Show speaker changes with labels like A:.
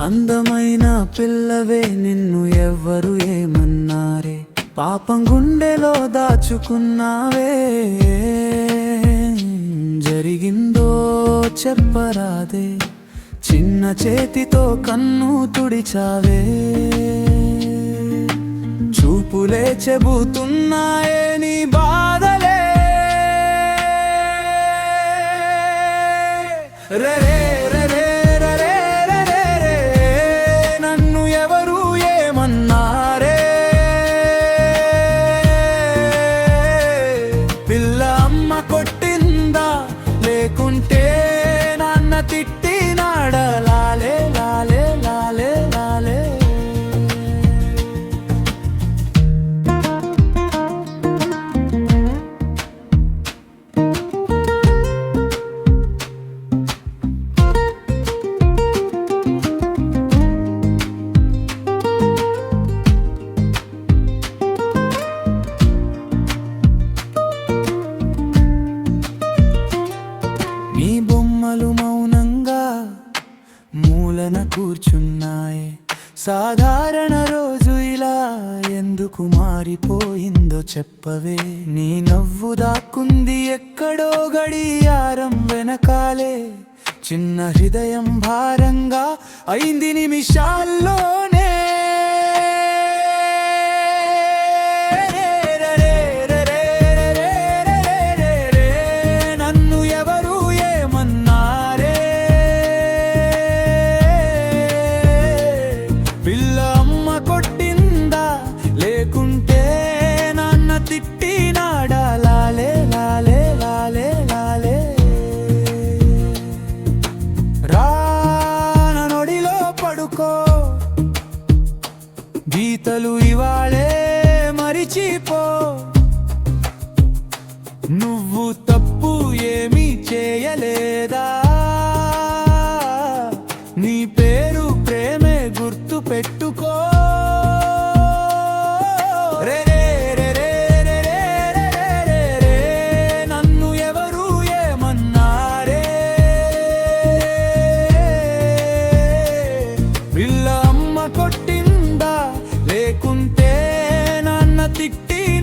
A: అందమైన పిల్లవే నిన్ను ఎవ్వరు ఏమన్నారే? పాపం గుండెలో దాచుకున్నావే. జరిగిందో చెప్పరాదే. చిన్న చేతితో కన్ను తుడిచావే. చూపులే చెబుతున్నాయే. మూలన కూర్చున్నాయి. సాధారణ రోజు ఇలా ఎందుకు మారిపోయిందో చెప్పవే. నీ నవ్వు దాక్కుంది ఎక్కడో గడియారం వెనకాలే. చిన్న హృదయం భారంగా అయింది నిమిషాల్లోనే తిట్టినాడా లాలే లాలే లాలే లాలే. రాన నొడిలో పడుకో. గీతలు ఇవాళే మరిచిపో. திட்டே